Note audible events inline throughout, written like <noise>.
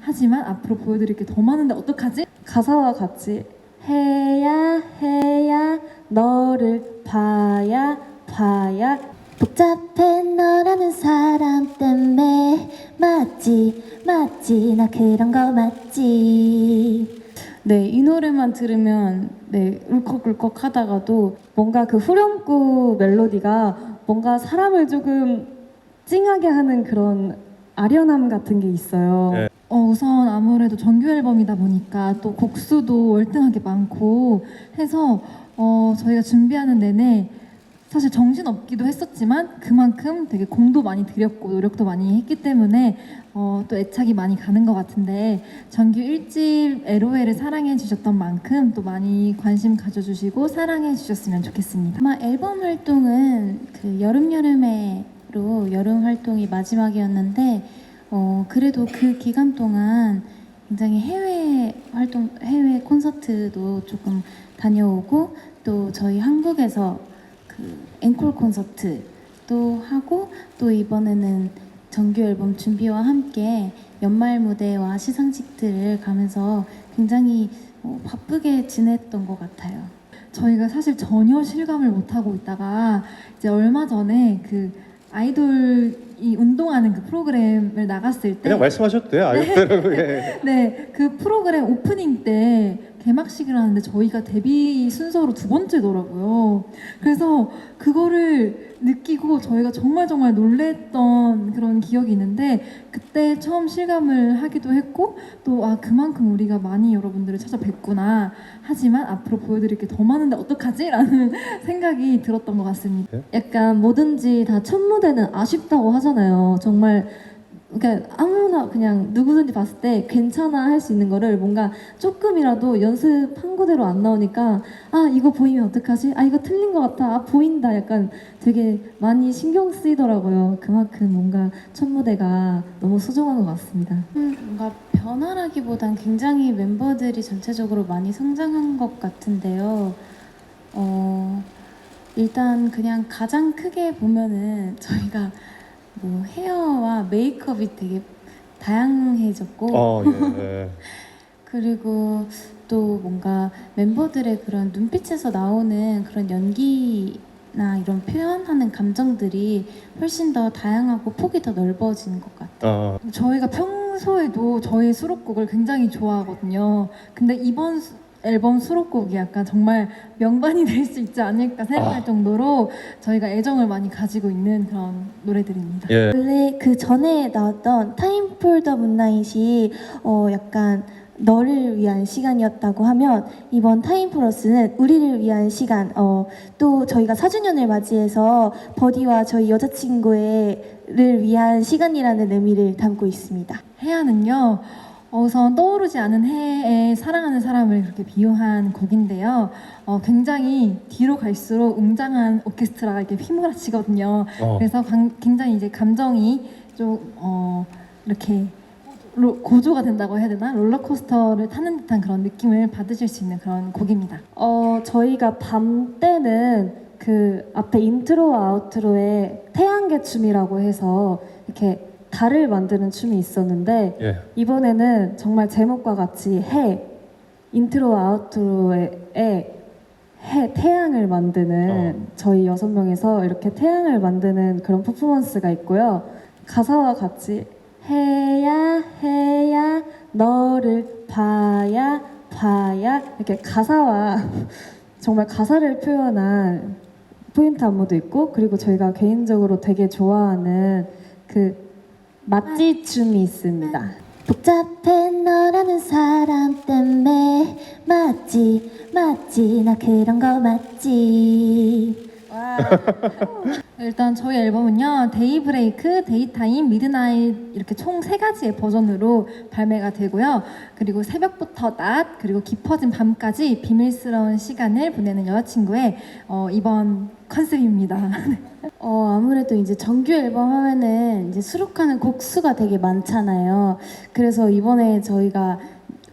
하지만 앞으로 보여드릴 게 더 많은데 어떡하지? 가사와 같이 해야 해야 너를 봐야 봐야 복잡해 너라는 사람 때문에 맞지 맞지 나 그런 거 맞지 네, 이 노래만 들으면 네, 울컥울컥 하다가도 뭔가 그 후렴구 멜로디가 뭔가 사람을 조금 찡하게 하는 그런 아련함 같은 게 있어요. 네. 어, 우선 아무래도 정규 앨범이다 보니까 또 곡수도 월등하게 많고 해서 어, 저희가 준비하는 내내 사실 정신 없기도 했었지만 그만큼 되게 공도 많이 들였고 노력도 많이 했기 때문에 어, 또 애착이 많이 가는 것 같은데 정규 1집 LOL을 사랑해 주셨던 만큼 또 많이 관심 가져주시고 사랑해 주셨으면 좋겠습니다. 아마 앨범 활동은 그 여름 여름에로 여름 활동이 마지막이었는데 어 그래도 그 기간 동안 굉장히 해외 활동 해외 콘서트도 조금 다녀오고 또 저희 한국에서 그 앵콜 콘서트도 하고 또 이번에는 정규 앨범 준비와 함께 연말 무대와 시상식들을 가면서 굉장히 어, 바쁘게 지냈던 것 같아요. 저희가 사실 전혀 실감을 못 하고 있다가 이제 얼마 전에 그 아이돌 이 운동하는 그 프로그램을 나갔을 때 그냥. 아이들은 예. <laughs> 네, 그 프로그램 오프닝 때 개막식을 하는데 저희가 데뷔 순서로 두 번째더라고요. 그래서 그거를 느끼고 저희가 정말 정말 놀랬던 그런 기억이 있는데 그때 처음 실감을 하기도 했고 또 아 그만큼 우리가 많이 여러분들을 찾아뵙구나. 하지만 앞으로 보여드릴 게 더 많은데 어떡하지?라는 <laughs> 생각이 들었던 것 같습니다. 약간 뭐든지 다 첫 무대는 아쉽다고 하잖아요. 정말 그러니까 아무나 그냥 누구든지 봤을 때 괜찮아 할 수 있는 거를 뭔가 조금이라도 연습한 거대로 안 나오니까 아 이거 보이면 어떡하지? 아 이거 틀린 것 같아. 아 보인다. 약간 되게 많이 신경 쓰이더라고요. 그만큼 뭔가 첫 무대가 너무 소중한 것 같습니다. 음, 뭔가 변화라기보단 굉장히 멤버들이 전체적으로 많이 성장한 것 같은데요. 어, 일단 그냥 가장 크게 보면은 저희가 뭐 헤어와 메이크업이 되게 다양해졌고 어, 예. 예. <laughs> 그리고 또 뭔가 멤버들의 그런 눈빛에서 나오는 그런 연기나 이런 표현하는 감정들이 훨씬 더 다양하고 폭이 더 넓어진 것 같아요. 어, 저희가 평소에도 저희 수록곡을 굉장히 좋아하거든요. 근데 이번 수- 앨범 수록곡이 약간 정말 명반이 될 수 있지 않을까 생각할 아. 정도로 저희가 애정을 많이 가지고 있는 그런 노래들입니다. 예. 원래 그 전에 나왔던 타임 폴더 문나잇이 어 약간 너를 위한 시간이었다고 하면 이번 타임 플러스는 우리를 위한 시간 어 또 저희가 4주년을 맞이해서 버디와 저희 여자친구를 위한 시간이라는 의미를 담고 있습니다. 해야는요. 어, 우선 떠오르지 않은 해에 사랑하는 사람을 그렇게 비유한 곡인데요. 어, 굉장히 뒤로 갈수록 웅장한 오케스트라가 이렇게 휘몰아치거든요. 어. 그래서 관- 굉장히 이제 감정이 좀 어, 이렇게 로- 고조가 된다고 해야 되나 롤러코스터를 타는 듯한 그런 느낌을 받으실 수 있는 그런 곡입니다. 어, 저희가 밤 때는 그 앞에 인트로와 아우트로에 태양계 춤이라고 해서 이렇게 달을 만드는 춤이 있었는데 예. 이번에는 정말 제목과 같이 해 인트로와 아우트로에 해 태양을 만드는 어. 저희 여섯 명에서 이렇게 태양을 만드는 그런 퍼포먼스가 있고요. 가사와 같이 해야 해야 너를 봐야 봐야 이렇게 가사와 <laughs> 정말 가사를 표현한 포인트 안무도 있고 그리고 저희가 개인적으로 되게 좋아하는 그 맛지 춤이 있습니다. 복잡해 너라는 사람 때문에 맞지 맞지 나 그런 거 맞지 <laughs> 일단 저희 앨범은요 데이브레이크, 데이타임, 미드나잇 이렇게 총 세 가지의 버전으로 발매가 되고요 그리고 새벽부터 낮 그리고 깊어진 밤까지 비밀스러운 시간을 보내는 여자친구의 어, 이번 컨셉입니다 <laughs> 어 아무래도 이제 정규 앨범 하면은 이제 수록하는 곡수가 되게 많잖아요. 그래서 이번에 저희가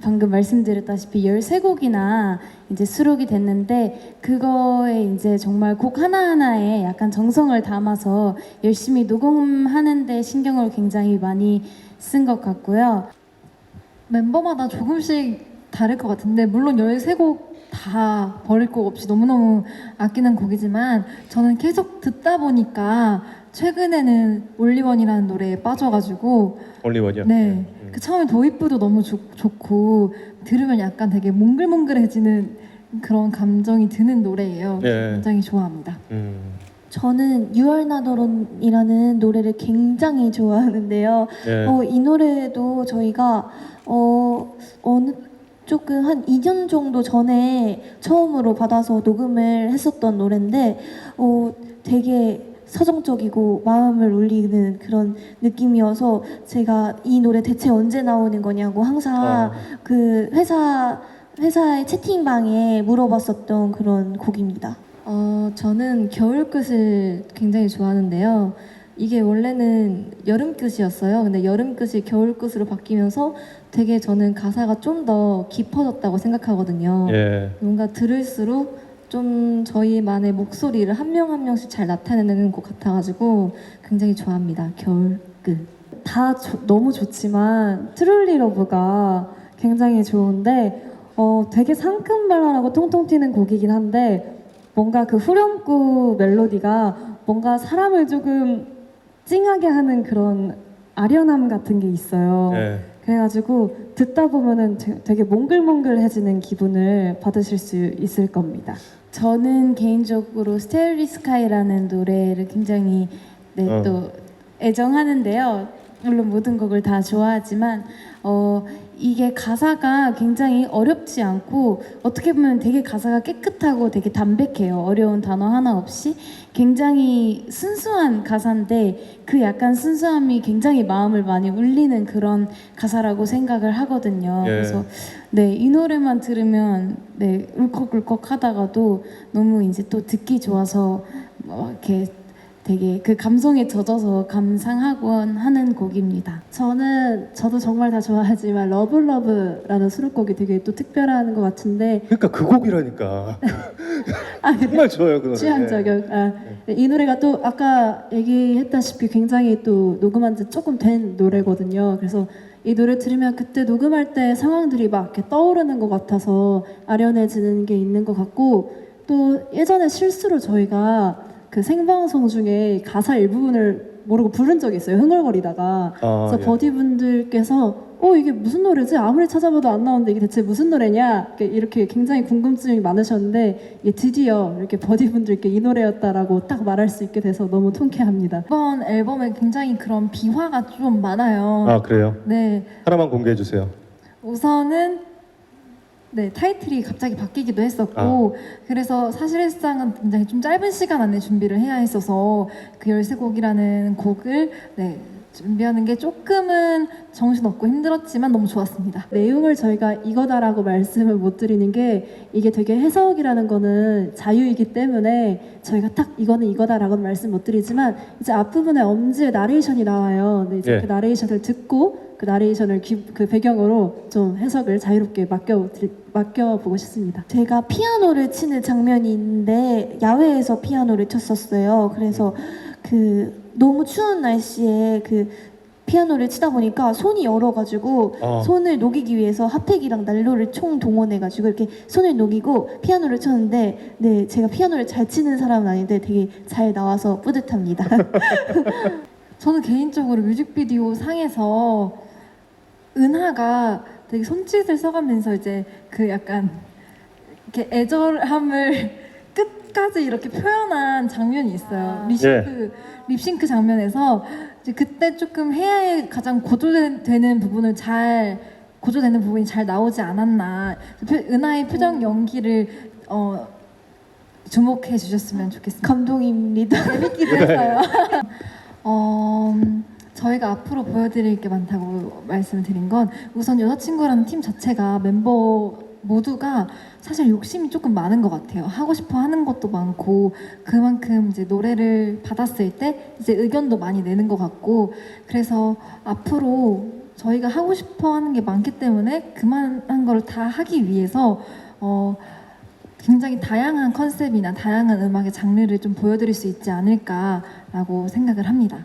방금 말씀드렸다시피 13곡이나 이제 수록이 됐는데 그거에 이제 정말 곡 하나하나에 약간 정성을 담아서 열심히 녹음하는데 신경을 굉장히 많이 쓴 것 같고요. 멤버마다 조금씩 다를 것 같은데 물론 13곡 다 버릴 곡 없이 너무너무 아끼는 곡이지만 저는 계속 듣다 보니까 최근에는 올리원이라는 노래에 빠져가지고 올리원이요. 네. 음. 그 처음에 도입부도 너무 좋, 좋고 들으면 약간 되게 몽글몽글해지는 그런 감정이 드는 노래예요. 네. 굉장히 좋아합니다. 음. 저는 6월 나도론이라는 노래를 굉장히 좋아하는데요. 예. 어, 이 노래도 저희가 어, 어느 조금 한 2년 정도 전에 처음으로 받아서 녹음을 했었던 노래인데 어, 되게 서정적이고 마음을 울리는 그런 느낌이어서 제가 이 노래 대체 언제 나오는 거냐고 항상 아, 그 회사 회사의 채팅방에 물어봤었던 그런 곡입니다. 어, 저는 겨울 끝을 굉장히 좋아하는데요. 이게 원래는 여름 끝이었어요. 근데 여름 끝이 겨울 끝으로 바뀌면서 되게 저는 가사가 좀 더 깊어졌다고 생각하거든요. 예. 뭔가 들을수록 좀 저희만의 목소리를 한 명 한 명씩 잘 나타내는 것 같아가지고 굉장히 좋아합니다. 겨울 끝. 다 조- 너무 좋지만 트룰리 러브가 굉장히 좋은데 어, 되게 상큼발랄하고 통통 튀는 곡이긴 한데 뭔가 그 후렴구 멜로디가 뭔가 사람을 조금 찡하게 하는 그런 아련함 같은 게 있어요. 예. 그래가지고 듣다 보면은 되- 되게 몽글몽글해지는 기분을 받으실 수 있을 겁니다. 저는 개인적으로 스테리 스카이라는 노래를 굉장히 네, 어. 또 애정하는데요. 물론 모든 곡을 다 좋아하지만 어, 이게 가사가 굉장히 어렵지 않고 어떻게 보면 되게 가사가 깨끗하고 되게 담백해요. 어려운 단어 하나 없이 굉장히 순수한 가사인데 그 약간 순수함이 굉장히 마음을 많이 울리는 그런 가사라고 생각을 하거든요. 예. 그래서 네, 이 노래만 들으면 네, 울컥울컥 하다가도 너무 이제 또 듣기 좋아서 뭐 이렇게 되게 그 감성에 젖어서 감상하곤 하는 곡입니다. 저는 저도 정말 다 좋아하지만 러블러브라는 수록곡이 되게 또 특별한 것 같은데 그러니까 그 곡이라니까. <laughs> 아, 정말 좋아요 그 노래. 취향 예. 저격. 아, 이 노래가 또 아까 얘기했다시피 굉장히 또 녹음한 지 조금 된 노래거든요. 그래서 이 노래 들으면 그때 녹음할 때 상황들이 막 이렇게 떠오르는 것 같아서 아련해지는 게 있는 것 같고 또 예전에 실수로 저희가 그 생방송 중에 가사 일부분을 모르고 부른 적이 있어요. 흥얼거리다가. 아, 그래서 예. 버디분들께서 어 이게 무슨 노래지 아무리 찾아봐도 안 나오는데 이게 대체 무슨 노래냐 이렇게, 이렇게 굉장히 궁금증이 많으셨는데 이게 드디어 이렇게 버디분들께 이 노래였다라고 딱 말할 수 있게 돼서 너무 통쾌합니다. 이번 앨범에 굉장히 그런 비화가 좀 많아요. 아 그래요. 네, 하나만 공개해 주세요. 우선은 네 타이틀이 갑자기 바뀌기도 했었고 아. 그래서 사실상은 굉장히 좀 짧은 시간 안에 준비를 해야 했어서 그 13곡이라는 곡을 네 준비하는 게 조금은 정신없고 힘들었지만 너무 좋았습니다. 내용을 저희가 이거다라고 말씀을 못 드리는 게 이게 되게 해석이라는 거는 자유이기 때문에 저희가 딱 이거는 이거다라고는 말씀 못 드리지만 이제 앞부분에 엄지의 나레이션이 나와요. 근데 이제 예. 그 나레이션을 듣고 그 나레이션을 기- 그 배경으로 좀 해석을 자유롭게 맡겨 드리- 맡겨 보고 싶습니다. 제가 피아노를 치는 장면이 있는데 야외에서 피아노를 쳤었어요. 그래서 그 너무 추운 날씨에 그 피아노를 치다 보니까 손이 얼어가지고 어. 손을 녹이기 위해서 핫팩이랑 난로를 총 동원해가지고 이렇게 손을 녹이고 피아노를 쳤는데 네 제가 피아노를 잘 치는 사람은 아닌데 되게 잘 나와서 뿌듯합니다. <laughs> 저는 개인적으로 뮤직비디오 상에서 은하가 되게 손짓을 써가면서 이제 그 약간 이렇게 애절함을 끝까지 이렇게 표현한 장면이 있어요. 립싱크 립싱크 장면에서 이제 그때 조금 해야의 가장 고조되는 부분을 잘 고조되는 부분이 잘 나오지 않았나. 표- 은하의 표정 연기를 어, 주목해 주셨으면 좋겠습니다. 감동입니다. 재밌기도 했어요. 어, 음, 저희가 앞으로 보여드릴 게 많다고 말씀을 드린 건 우선 여자친구라는 팀 자체가 멤버 모두가 사실 욕심이 조금 많은 것 같아요. 하고 싶어 하는 것도 많고 그만큼 이제 노래를 받았을 때 이제 의견도 많이 내는 것 같고 그래서 앞으로 저희가 하고 싶어 하는 게 많기 때문에 그만한 걸 다 하기 위해서 어, 굉장히 다양한 컨셉이나 다양한 음악의 장르를 좀 보여드릴 수 있지 않을까라고 생각을 합니다.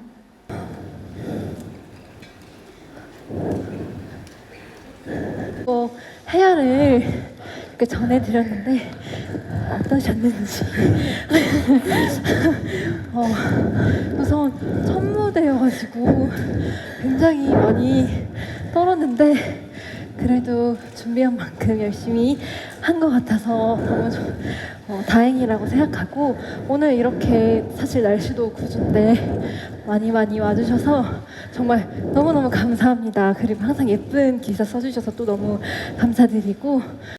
어, 해야를 이렇게 전해드렸는데 어떠셨는지. <laughs> 어, 우선 첫 무대여가지고 굉장히 많이 떨었는데 그래도 준비한 만큼 열심히 한 것 같아서 너무 좀, 어, 다행이라고 생각하고 오늘 이렇게 사실 날씨도 구준데 많이 많이 와주셔서 정말 너무너무 감사합니다. 그리고 항상 예쁜 기사 써주셔서 또 너무 감사드리고